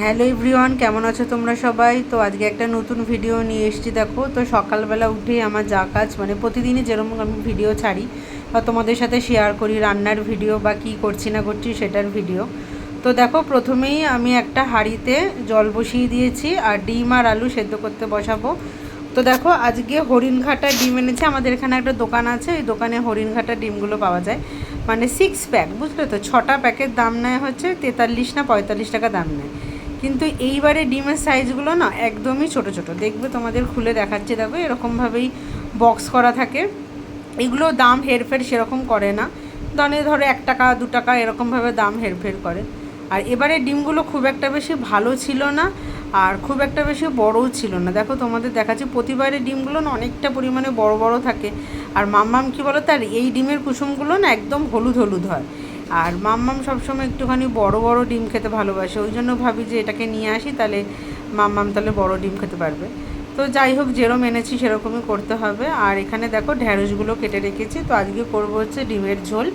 Hello everyone, কেমন আছো তোমরা সবাই? তো আজকে একটা নতুন ভিডিও নিয়ে এসেছি, দেখো। তো সকালবেলা উঠেই আমার যা কাজ মানে প্রতিদিনই যেরকম আমি ভিডিও ছাড়ি বা তোমাদের সাথে শেয়ার করি, রান্নার ভিডিও বা কী করছি না করছি সেটার ভিডিও তো দেখো, প্রথমেই আমি একটা হাঁড়িতে জল বসিয়ে দিয়েছি আর ডিম আর আলু সেদ্ধ করতে বসাবো। তো দেখো, আজকে হরিণঘাটা ডিম এনেছে। আমাদের এখানে একটা দোকান আছে ওই দোকানে হরিণঘাটা ডিমগুলো পাওয়া যায়। মানে সিক্স প্যাক বুঝলে তো? ছটা প্যাকের দাম নেয় হচ্ছে তেতাল্লিশ না পঁয়তাল্লিশ টাকা দাম নেয়। কিন্তু এইবারে ডিমের সাইজগুলো না একদমই ছোট ছোট। দেখবে তোমাদের খুলে দেখাচ্ছে, দেখো এরকমভাবেই বক্স করা থাকে। এগুলো দাম হেরফের সেরকম করে না। দানে ধরো এক টাকা, দু টাকা এরকমভাবে দাম হেরফের করে। আর এবারে ডিমগুলো খুব একটা বেশি ভালো ছিল না আর খুব একটা বেশি বড়ও ছিল না। দেখো তোমাদের দেখাচ্ছি প্রতিবারের ডিমগুলো না অনেকটা পরিমাণে বড় বড় থাকে। আর মাম্মাম কী বলো তার এই ডিমের কুসুমগুলো না একদম হলুদ হলুদ হয়। আর মাম্মাম সবসময় একটুখানি বড় বড় ডিম খেতে ভালোবাসে। ওই জন্য ভাবি যে এটাকে নিয়ে আসি, তাহলে মাম্মাম তাহলে বড় ডিম খেতে পারবে। তো যাই হোক, যেরম এনেছি সেরকমই করতে হবে। আর এখানে দেখো ঢ্যাঁড়সগুলো কেটে রেখেছি। তো আজকে করব হচ্ছে ডিমের ঝোল,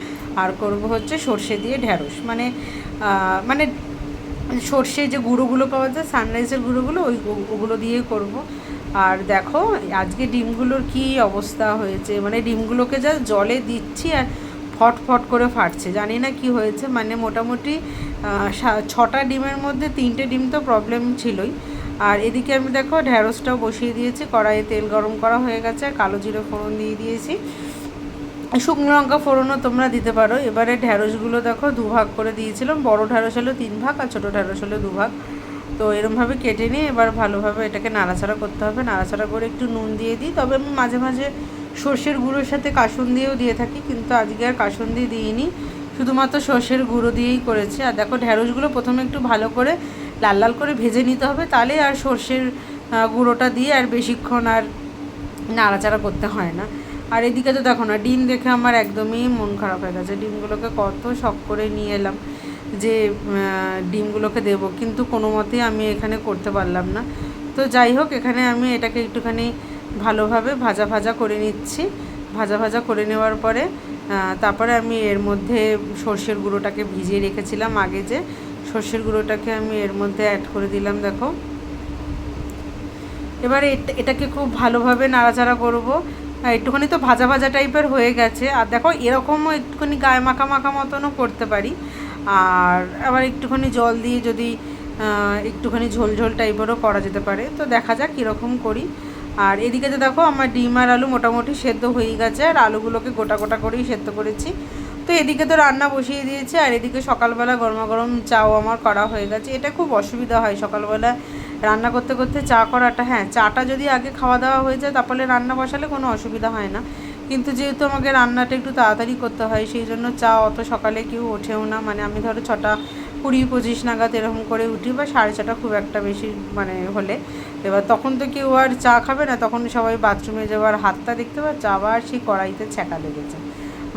আর করব হচ্ছে সর্ষে দিয়ে ঢ্যাঁড়স মানে মানে সর্ষে যে গুঁড়োগুলো পাওয়া যায় সানরাইজের গুঁড়োগুলো, ওই ওগুলো দিয়ে করব। আর দেখো, আজকে ডিমগুলোর কি অবস্থা হয়েছে? মানে ডিমগুলোকে যা জলে দিচ্ছি আর ফট ফট করে ফাটছে। জানি না কি হয়েছে মানে মোটামুটি ছটা ডিমের মধ্যে তিনটে ডিম তো প্রবলেম ছিলই। আর এদিকে আমি দেখো ঢ্যাঁড়সটাও বসিয়ে দিয়েছি, কড়াইয়ে তেল গরম করা হয়ে গেছে, আর কালো জিরে ফোড়ন দিয়ে দিয়েছি। শুকনো লঙ্কা ফোড়নও তোমরা দিতে পারো। এবারে ঢ্যাঁড়সগুলো দেখো, দুভাগ করে দিয়েছিলাম। বড় ঢ্যাঁড়স হলো তিন ভাগ, আর ছোটো ঢ্যাঁড়স হলো দুভাগ তো এরমভাবে কেটে নিয়ে এবার ভালোভাবে এটাকে নাড়াচাড়া করতে হবে। নাড়াচাড়া করে একটু নুন দিয়ে দিই। তবে আমি মাঝে মাঝে সর্ষের গুঁড়োর সাথে কাসুন দিয়েও দিয়ে থাকি, কিন্তু আজকে আর কাসুন দিয়ে দিইনি। শুধুমাত্র সর্ষের গুঁড়ো দিয়েই করেছি। আর দেখো ঢ্যাঁড়সগুলো প্রথমে একটু ভালো করে লাল লাল করে ভেজে নিতে হবে, তাহলে আর সর্ষের গুঁড়োটা দিয়ে আর বেশিক্ষণ আর নাড়াচাড়া করতে হয় না। আর এদিকে তো দেখো না, ডিম দেখে আমার একদমই মন খারাপ হয়ে গেছে। ডিমগুলোকে কত শখ করে নিয়ে এলাম যে ডিমগুলোকে দেবো, কিন্তু কোনো মতেই আমি এখানে করতে পারলাম না। তো যাই হোক, এখানে আমি এটাকে একটুখানি ভালোভাবে ভাজা ভাজা করে নিচ্ছি। ভাজা ভাজা করে নেওয়ার পরে তারপরে আমি এর মধ্যে সর্ষের গুঁড়োটাকে ভিজিয়ে রেখেছিলাম আগে যে সর্ষের গুঁড়োটাকে আমি এর মধ্যে অ্যাড করে দিলাম, দেখো। এবারে এটাকে খুব ভালোভাবে নাড়াচাড়া করব। একটুখানি তো ভাজা ভাজা টাইপের হয়ে গেছে। আর দেখো এরকমও একটুখানি গায়ে মাখা মাখা মতনও করতে পারি। আর আবার একটুখানি জল দিয়ে যদি একটুখানি ঝোল ঝোল টাইপেরও করা যেতে পারে। তো দেখা যাক কীরকম করি। আর এদিকে তো দেখো আমার ডিম আর আলু মোটামুটি সেদ্ধ হয়ে গেছে, আর আলুগুলোকে গোটা গোটা করেই সেদ্ধ করেছি। তো এদিকে তো রান্না বসিয়ে দিয়েছে, আর এদিকে সকালবেলা গরমা গরম চাও আমার করা হয়ে গেছে। এটা খুব অসুবিধা হয় সকালবেলা রান্না করতে করতে চা করাটা। হ্যাঁ চাটা যদি আগে খাওয়া দাওয়া হয়ে যায় তারপরে রান্না বসালে কোনো অসুবিধা হয় না। কিন্তু যেহেতু আমাকে রান্নাটা একটু তাড়াতাড়ি করতে হয়, সেই জন্য চা অত সকালে কেউ ওঠেও না। মানে আমি ধরো ছটা কুড়ি, পঁচিশ নাগাদ এরকম করে উঠি বা সাড়ে ছটা খুব একটা বেশি মানে হলে। এবার তখন তো কেউ আর চা খাবে না, তখন সবাই বাথরুমে যাওয়ার হাতটা দেখতে পাচ্ছে আবার সেই কড়াইতে ছ্যাঁকা লেগেছে।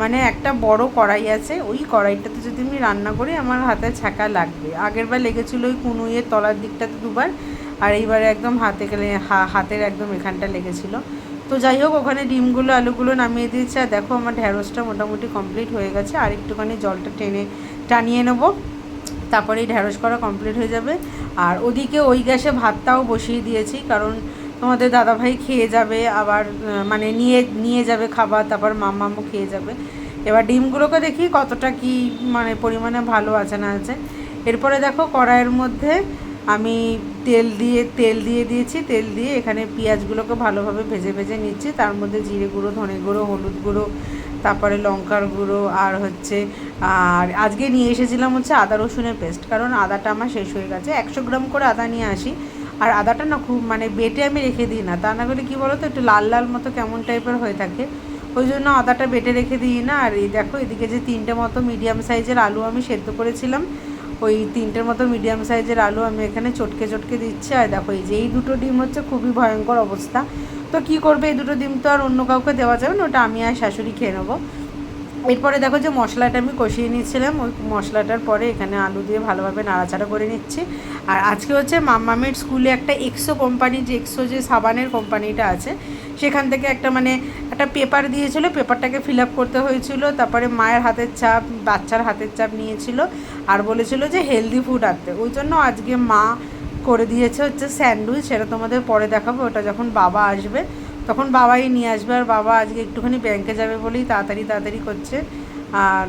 মানে একটা বড় কড়াই আছে, ওই কড়াইটাতে যদি আমি রান্না করি আমার হাতে ছ্যাঁকা লাগবে। আগের বার লেগেছিলো ওই কুনুইয়ের তলার দিকটাতে দুবার, আর এইবারে একদম হাতে গেলে হাতের একদম এখানটা লেগেছিলো। তো যাই হোক, ওখানে ডিমগুলো, আলুগুলো নামিয়ে দিয়েছে, আর দেখো আমার ঢ্যাঁড়সটা মোটামুটি কমপ্লিট হয়ে গেছে, আর একটুখানি জলটা টেনে, টানিয়ে নেব। তারপরেই ঢ্যাঁড়স করা কমপ্লিট হয়ে যাবে। আর ওদিকে ওই গ্যাসে ভাতটাও বসিয়ে দিয়েছি, কারণ তোমাদের দাদাভাই খেয়ে যাবে, আবার মানে নিয়ে নিয়ে যাবে খাবার, তারপর মাম্মামও খেয়ে যাবে। এবার ডিমগুলোকে দেখি কতটা কি মানে পরিমাণে ভালো আছে না আছে। এরপরে দেখো কড়াইয়ের মধ্যে আমি তেল দিয়ে তেল দিয়ে দিয়েছি, তেল দিয়ে এখানে পেঁয়াজগুলোকে ভালোভাবে ভেজে ভেজে নিচ্ছি। তার মধ্যে জিরে গুঁড়ো, ধনে গুঁড়ো, হলুদ গুঁড়ো তারপরে লঙ্কার গুঁড়ো আর হচ্ছে, আর আজকে নিয়ে এসেছিলাম হচ্ছে আদা রসুনের পেস্ট, কারণ আদাটা আমার শেষ হয়ে গেছে। একশো গ্রাম করে আদা নিয়ে আসি। আর আদাটা না খুব মানে বেটে আমি রেখে দিই না, তা না করে কী বলো তো একটু লাল লাল মতো কেমন টাইপের হয়ে থাকে। ওই জন্য আদাটা বেটে রেখে দিই না। আর এই দেখো, এদিকে যে তিনটে মতো মিডিয়াম সাইজের আলু আমি সেদ্ধ করেছিলাম, ওই তিনটের মতো মিডিয়াম সাইজের আলু আমি এখানে চটকে চটকে দিচ্ছি। আর দেখো, এই যে এই দুটো ডিম হচ্ছে খুবই ভয়ঙ্কর অবস্থা। তো কি করবে? এই দুটো ডিম তো আর অন্য কাউকে দেওয়া যাবে না, ওটা আমি আর শাশুড়ি খেয়ে নেব। এরপরে দেখো যে মশলাটা আমি কষিয়ে নিচ্ছিলাম, ওই মশলাটার পরে এখানে আলু দিয়ে ভালোভাবে নাড়াচাড়া করে নিচ্ছি। আর আজকে হচ্ছে মাম্মামের স্কুলে একটা এক্সো কোম্পানি, যে এক্সো যে সাবানের কোম্পানিটা আছে, সেখান থেকে একটা মানে একটা পেপার দিয়েছিল, পেপারটাকে ফিল আপ করতে হয়েছিল, তারপরে মায়ের হাতের চাপ, বাচ্চার হাতের চাপ নিয়েছিল, আর বলেছিল যে হেলদি ফুড আনতে। ওই জন্য আজকে মা করে দিয়েছে হচ্ছে স্যান্ডউইচ, সেটা তোমাদের পরে দেখাবো। ওটা যখন বাবা আসবে, তখন বাবাই নিয়ে আসবে। আর বাবা আজকে একটুখানি ব্যাংকে যাবে বলেই তাড়াতাড়ি তাড়াতাড়ি করছে। আর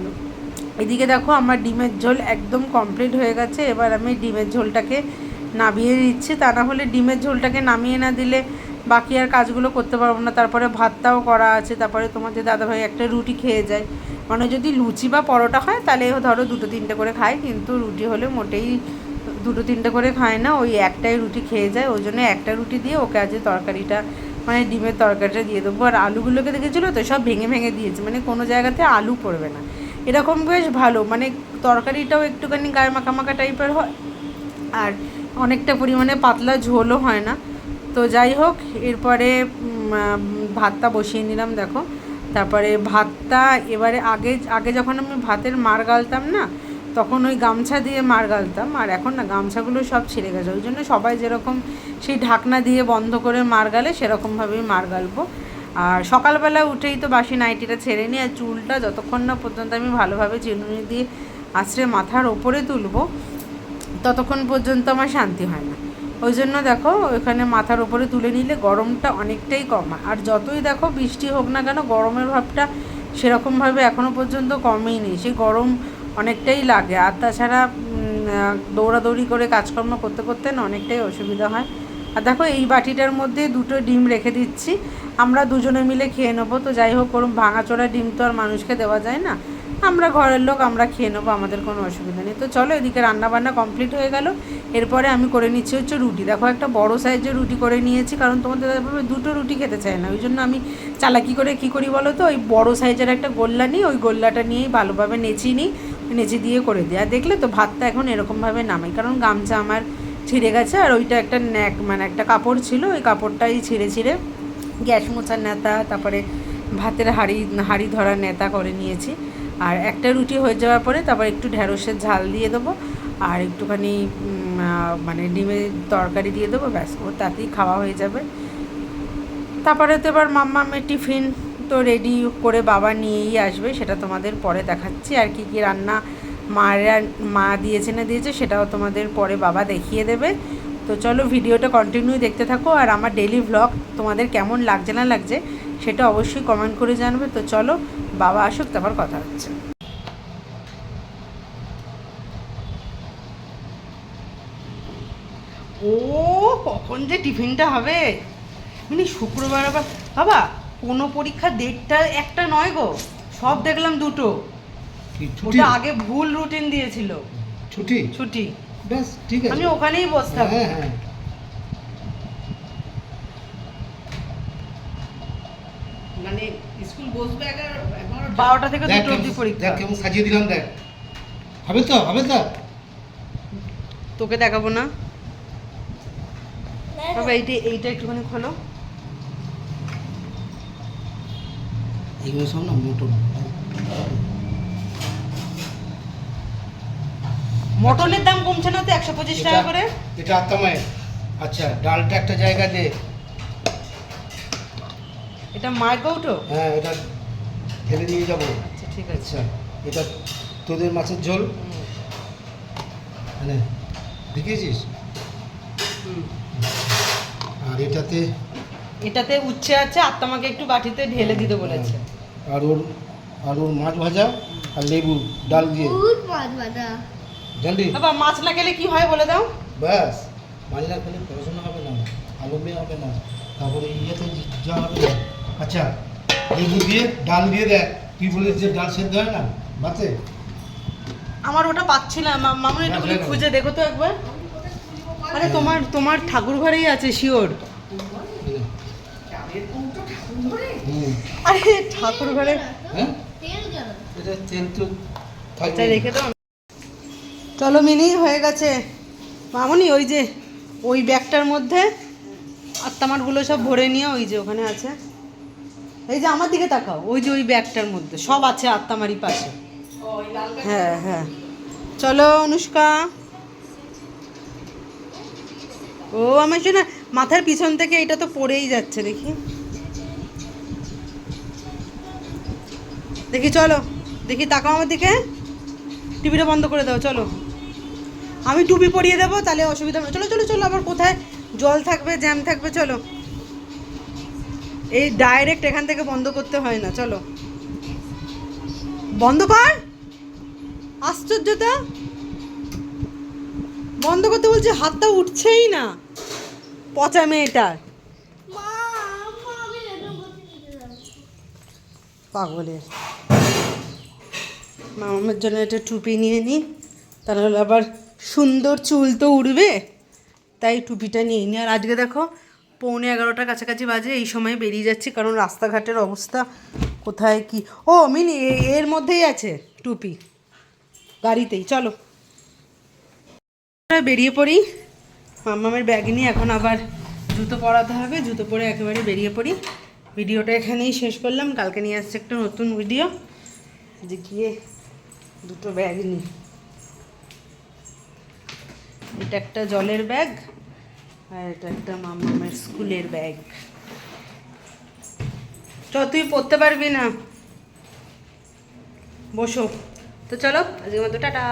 এদিকে দেখো আমার ডিমের ঝোল একদম কমপ্লিট হয়ে গেছে। এবার আমি ডিমের ঝোলটাকে নামিয়ে দিচ্ছি তা না হলে ডিমের ঝোলটাকে নামিয়ে না দিলে বাকি আর কাজগুলো করতে পারব না। তারপরে ভাতটাও করা আছে। তারপরে তোমাদের দাদাভাই একটা রুটি খেয়ে যায়। মানে যদি লুচি বা পরোটা হয়, তাহলে ধরো দুটো তিনটে করে খায়। কিন্তু রুটি হলে মোটেই দুটো তিনটে করে খায় না, ওই একটাই রুটি খেয়ে যায়, ওই জন্য একটা রুটি দিয়ে ওকে আজ তরকারিটা মানে ডিমের তরকারিটা দিয়ে দেবো। আর আলুগুলোকে দেখেছিলো তো, সব ভেঙে ভেঙে দিয়েছে মানে কোনো জায়গাতে আলু পড়বে না। এরকম বেশ ভালো মানে তরকারিটাও একটুখানি গায়ে মাখা মাখা টাইপের হয়, আর অনেকটা পরিমাণে পাতলা ঝোলও হয় না। তো যাই হোক, এরপরে ভাতটা বসিয়ে নিলাম, দেখো। তারপরে ভাতটা এবারে আগে আগে যখন আমি ভাতের মার গালতাম না তখন ওই গামছা দিয়ে মার গালতাম, আর এখন না গামছাগুলো সব ছিঁড়ে গেছে। ওই জন্য সবাই যেরকম সেই ঢাকনা দিয়ে বন্ধ করে মার গালে, সেরকমভাবেই মার গালবো। আর সকালবেলা উঠেই তো বাসি নাইটিটা ছেড়ে নিই আর চুলটা যতক্ষণ না পর্যন্ত আমি ভালোভাবে চিনুনি দিয়ে আছড়ে মাথার ওপরে তুলবো, ততক্ষণ পর্যন্ত আমার শান্তি হয় না। ওই জন্য দেখো, ওইখানে মাথার ওপরে তুলে নিলে গরমটা অনেকটাই কমায় আর যতই দেখো বৃষ্টি হোক না কেন, গরমের ভাবটা সেরকমভাবে এখনও পর্যন্ত কমেই নেই। সেই গরম অনেকটাই লাগে। আর তাছাড়া দৌড়াদৌড়ি করে কাজকর্ম করতে করতে না অনেকটাই অসুবিধা হয়। আর দেখো, এই বাটিটার মধ্যে দুটো ডিম রেখে দিচ্ছি। আমরা দুজনে মিলে খেয়ে নেব। তো যাই হোক, ওরম ভাঙাচোরা ডিম তো আর মানুষকে দেওয়া যায় না। আমরা ঘরের লোক, আমরা খেয়ে নেব, আমাদের কোনো অসুবিধা নেই। তো চলো, এদিকে রান্না বান্না কমপ্লিট হয়ে গেল। এরপরে আমি করে নিচ্ছি হচ্ছে রুটি। দেখো, একটা বড় সাইজের রুটি করে নিয়েছি, কারণ তোমাদের দুটো রুটি খেতে চায় না। ওই জন্য আমি চালাকি করে কি করি বলো তো? ওই বড় সাইজের একটা গোল্লা নিই, ওই গোল্লাটা নিয়েই ভালোভাবে নেচি নিই। নেচে দিয়ে করে দিই। আর দেখলে তো ভাতটা এখন এরকমভাবে নামাই কারণ গামছা আমার ছিঁড়ে গেছে, আর ওইটা একটা ন্যাক মানে একটা কাপড় ছিল, ওই কাপড়টাই ছিঁড়ে ছিঁড়ে গ্যাস মোছার নেতা, তারপরে ভাতের হাঁড়ি হাঁড়ি ধরার নেতা করে নিয়েছি। আর একটা রুটি হয়ে যাওয়ার পরে তারপর একটু ঢ্যাঁড়সের ঝাল দিয়ে দেবো, আর একটুখানি মানে ডিমের তরকারি দিয়ে দেবো, ব্যাস, ও তাতেই খাওয়া হয়ে যাবে। তারপরে তো এবার মাম্মামের টিফিন তো রেডি করে বাবা নিয়েই আসবে, সেটা তোমাদের পরে দেখাচ্ছি। আর কি কি রান্না মায়েরা, মা দিয়েছে না দিয়েছে, সেটাও তোমাদের পরে বাবা দেখিয়ে দেবে। তো চলো ভিডিওটা কন্টিনিউ দেখতে থাকো, আর আমার ডেলি ভ্লগ তোমাদের কেমন লাগছে না লাগছে, সেটা অবশ্যই কমেন্ট করে জানবে। তো চলো বাবা আসুক, তারপর কথা হচ্ছে। ও, কখন যে টিফিনটা হবে? মানে শুক্রবার আবার, বাবা কোনো পরীক্ষা দেড়টা একটা নয় গো। সব দেখলাম দুটো। ওটা আগে ভুল রুটিন দিয়েছিল। ছুটি? ছুটি। ব্যাস ঠিক আছে। আমি ওখানেই বসে থাকব হ্যাঁ হ্যাঁ। মানে স্কুল বসবে বারোটা থেকে দুটো অবধি পরীক্ষা। দেখ কেমন সাজিয়ে দিলাম দেখ। হবে তো হবে তো। তোকে দেখাবো না? বাবা এইটা এইটা একটুখানি খোলো। এইগুলো সব না মোটর। মটনের দাম কমছে না তো একশো পঁচিশ টাকা করে? এটা আত্মামায় আচ্ছা ডালটা একটা জায়গা দে। এটা মায়ের কৌটো? হ্যাঁ এটা ঢেলে নিয়ে যাব। আচ্ছা ঠিক আছে। আচ্ছা এটা তোদের মাছের ঝোল। মানে হুম। আর এটাতে এটাতে উচ্ছে আছে আর তোমাকে একটু বাটিতে ঢেলে দিতে বলেছে। আর ওর আর ওর মাছ ভাজা আর লেবু ডাল দিয়ে। জানলি? বাবা মাছ না খেলে কি হয় বলে দাও। ব্যাস মাছ না খেলে পড়াশোনা হবে না আলমে হবে না। তারপরে ইয়েতে যা হবে না আচ্ছা লেবু দিয়ে ডাল দিয়ে দেখ তুই বলিস যে ডাল সেদ্ধ হয় না ভাতে আমার ওটা পাচ্ছি না মামুন একটু খুঁজে দেখো তো একবার। আরে তোমার তোমার ঠাকুর ঘরেই আছে শিওর আরে ঠাকুর ঘরে হ্যাঁ রেখে দাও চলো মিনি হয়ে গেছে। মামুনি ওই যে ওই ব্যাগটার মধ্যে আত্মামারগুলো সব ভরে নিয়ে ওই যে ওখানে আছে। এই যে আমার দিকে তাকাও ওই যে ওই ব্যাগটার মধ্যে সব আছে আত্মামারি পাশে। হ্যাঁ হ্যাঁ। চলো অনুষ্কা। ও আমার শোনা মাথার পিছন থেকে এটা তো পড়েই যাচ্ছে দেখি। দেখি, চলো। দেখি, তাকাও আমার দিকে। টিভিটা বন্ধ করে দাও, চলো। আমি টুপি পরিয়ে দেবো, তাহলে অসুবিধা। চলো চলো চলো, আবার কোথায়? জল থাকবে, জ্যাম থাকবে, চলো। এই ডাইরেক্ট এখান থেকে বন্ধ করতে হয় না, চলো। বন্ধ কর! আশ্চর্যতা বন্ধ করতে বলছে, হাতটা উঠছেই না। পচা মেয়েটার মা আম্মা আমি লেটু করতে দিতে যাব পাগলের। মামার জন্য একটা টুপি নিয়ে নিই তাহলে আবার সুন্দর চুল তো উঠবে তাই টুপিটা নিয়ে নিই আর আজকে দেখো, পৌনে এগারোটার কাছাকাছি বাজে, এই সময় বেরিয়ে যাচ্ছি, কারণ রাস্তাঘাটের অবস্থা কোথায় কি। ও, মিনি এর মধ্যেই আছে টুপি। গাড়িতেই, চলো। বেরিয়ে পড়ি। মামামের ব্যাগ নিয়ে এখন আবার জুতো পরাতে হবে, জুতো পরে একেবারে বেরিয়ে পড়ি। ভিডিওটা এখানেই শেষ করলাম। কালকে নিয়ে আসছে একটা নতুন ভিডিও। যে গিয়ে দুটো ব্যাগ নিই এটা একটা জলের ব্যাগ আর এটা একটা মামামের স্কুলের ব্যাগ চ, তুই পড়তে পারবি না। বসো। তো চলো, আজকের মতো টাটা।